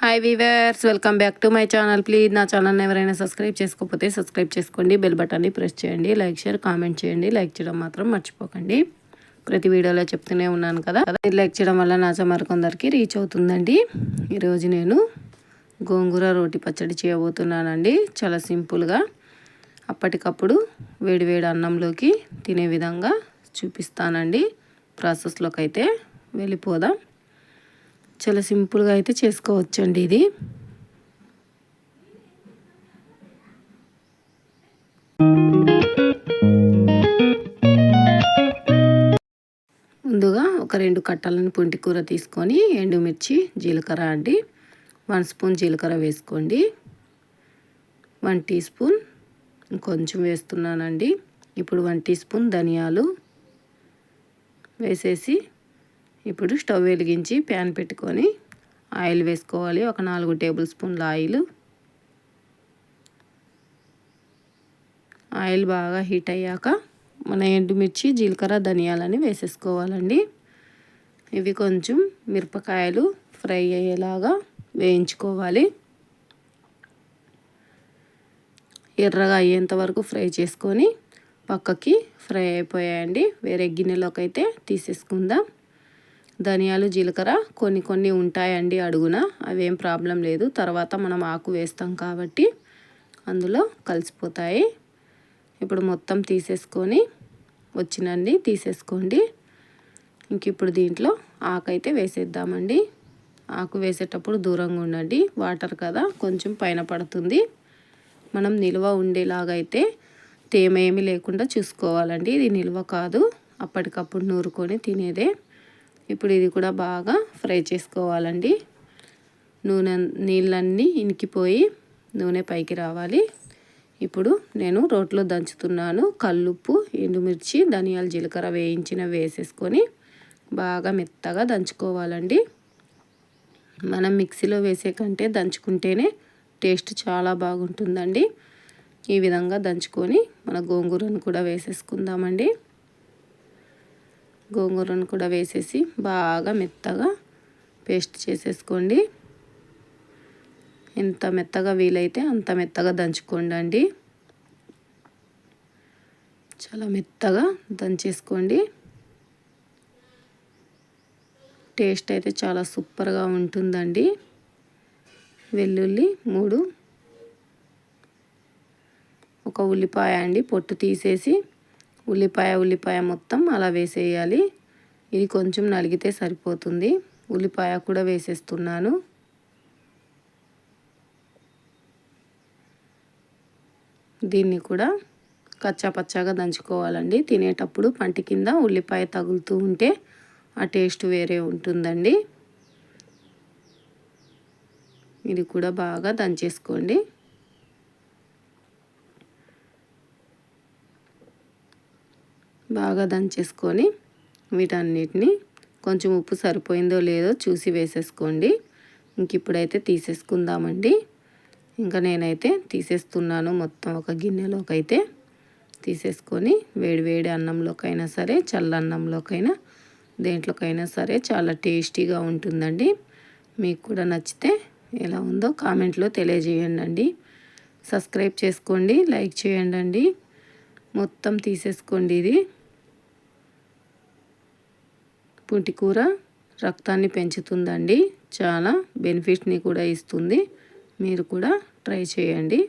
Hi viewers welcome back to my channel please నా ఛానల్ని ఎవరైనా సబ్స్క్రైబ్ చేసుకోకపోతే సబ్స్క్రైబ్ చేసుకోండి. బెల్ బటన్ని ప్రెస్ చేయండి. లైక్ షేర్ కామెంట్ చేయండి. లైక్ చేయడం మాత్రం మర్చిపోకండి. ప్రతి వీడియోలో చెప్తూనే ఉన్నాను కదా. మీరు లైక్ చేయడం వల్ల నా మరికొందరికి రీచ్ అవుతుందండి. ఈరోజు నేను గోంగూర రోటి పచ్చడి చేయబోతున్నానండి. చాలా సింపుల్గా అప్పటికప్పుడు వేడివేడి అన్నంలోకి తినే విధంగా చూపిస్తానండి. ప్రాసెస్లోకి అయితే వెళ్ళిపోదాం. చాలా సింపుల్గా అయితే చేసుకోవచ్చండి ఇది. ముందుగా ఒక రెండు కట్టలను పుంటి కూర తీసుకొని ఎండుమిర్చి జీలకర్ర అండి. వన్ స్పూన్ జీలకర్ర వేసుకోండి. వన్ టీ స్పూన్ కొంచెం వేస్తున్నానండి. ఇప్పుడు వన్ టీ స్పూన్ ధనియాలు వేసేసి ఇప్పుడు స్టవ్ వెలిగించి ప్యాన్ పెట్టుకొని ఆయిల్ వేసుకోవాలి. ఒక నాలుగు టేబుల్ స్పూన్ల ఆయిల్. ఆయిల్ బాగా హీట్ అయ్యాక మన ఎండుమిర్చి జీలకర్ర ధనియాలని వేసేసుకోవాలండి. ఇవి కొంచెం మిరపకాయలు ఫ్రై అయ్యేలాగా వేయించుకోవాలి. ఎర్రగా అయ్యేంత వరకు ఫ్రై చేసుకొని పక్కకి ఫ్రై అయిపోయాయండి. వేరే గిన్నెలోకి అయితే తీసేసుకుందాం. ధనియాలు జీలకర్ర కొన్ని కొన్ని ఉంటాయండి అడుగున. అవేం ప్రాబ్లం లేదు. తర్వాత మనం ఆకు వేస్తాం కాబట్టి అందులో కలిసిపోతాయి. ఇప్పుడు మొత్తం తీసేసుకొని వచ్చినండి తీసేసుకోండి. ఇంక ఇప్పుడు దీంట్లో ఆకు అయితే వేసేద్దామండి. ఆకు వేసేటప్పుడు దూరంగా ఉండండి. వాటర్ కదా కొంచెం పైన పడుతుంది. మనం నిల్వ ఉండేలాగా అయితే తేమ ఏమీ లేకుండా చూసుకోవాలండి. ఇది నిల్వ కాదు. అప్పటికప్పుడు నూరుకొని తినేదే. ఇప్పుడు ఇది కూడా బాగా ఫ్రై చేసుకోవాలండి. నూనె నీళ్ళన్నీ ఇనికిపోయి నూనె పైకి రావాలి. ఇప్పుడు నేను రోట్లో దంచుతున్నాను కల్లుప్పు ఎండుమిర్చి ధనియాల జీలకర్ర వేయించిన వేసేసుకొని బాగా మెత్తగా దంచుకోవాలండి. మనం మిక్సీలో వేసే కంటే దంచుకుంటేనే టేస్ట్ చాలా బాగుంటుందండి. ఈ విధంగా దంచుకొని మన గోంగూరను కూడా వేసేసుకుందామండి. గోంగూరను కూడా వేసేసి బాగా మెత్తగా పేస్ట్ చేసేసుకోండి. ఎంత మెత్తగా వీలైతే అంత మెత్తగా దంచుకోండి అండి. చాలా మెత్తగా దంచేసుకోండి. టేస్ట్ అయితే చాలా సూపర్గా ఉంటుందండి. వెల్లుల్లి మూడు ఒక ఉల్లిపాయ అండి పొట్టు తీసేసి ఉల్లిపాయ ఉల్లిపాయ మొత్తం అలా వేసేయాలి. ఇది కొంచెం నలిగితే సరిపోతుంది. ఉల్లిపాయ కూడా వేసేస్తున్నాను. దీన్ని కూడా కచ్చా పచ్చాగా దంచుకోవాలండి. తినేటప్పుడు పంటి కింద ఉల్లిపాయ తగులుతూ ఉంటే ఆ టేస్ట్ వేరే ఉంటుందండి. ఇది కూడా బాగా దంచేసుకోండి. బాగా దంచేసుకొని వీటన్నిటిని కొంచెం ఉప్పు సరిపోయిందో లేదో చూసి వేసేసుకోండి. ఇంక ఇప్పుడైతే తీసేసుకుందామండి. ఇంకా నేనైతే తీసేస్తున్నాను మొత్తం ఒక గిన్నెలోకి అయితే తీసేసుకొని వేడి వేడి అన్నంలోకైనా సరే చల్ల అన్నంలోకైనా దేంట్లోకైనా సరే చాలా టేస్టీగా ఉంటుందండి. మీకు కూడా నచ్చితే ఎలా ఉందో కామెంట్లో తెలియజేయండి సబ్స్క్రైబ్ చేసుకోండి లైక్ చేయండి మొత్తం తీసేసుకోండి ఇది. పుంటికూర రక్తాన్ని పెంచుతుందండి. చాలా బెనిఫిట్ని కూడా ఇస్తుంది. మీరు కూడా ట్రై చేయండి.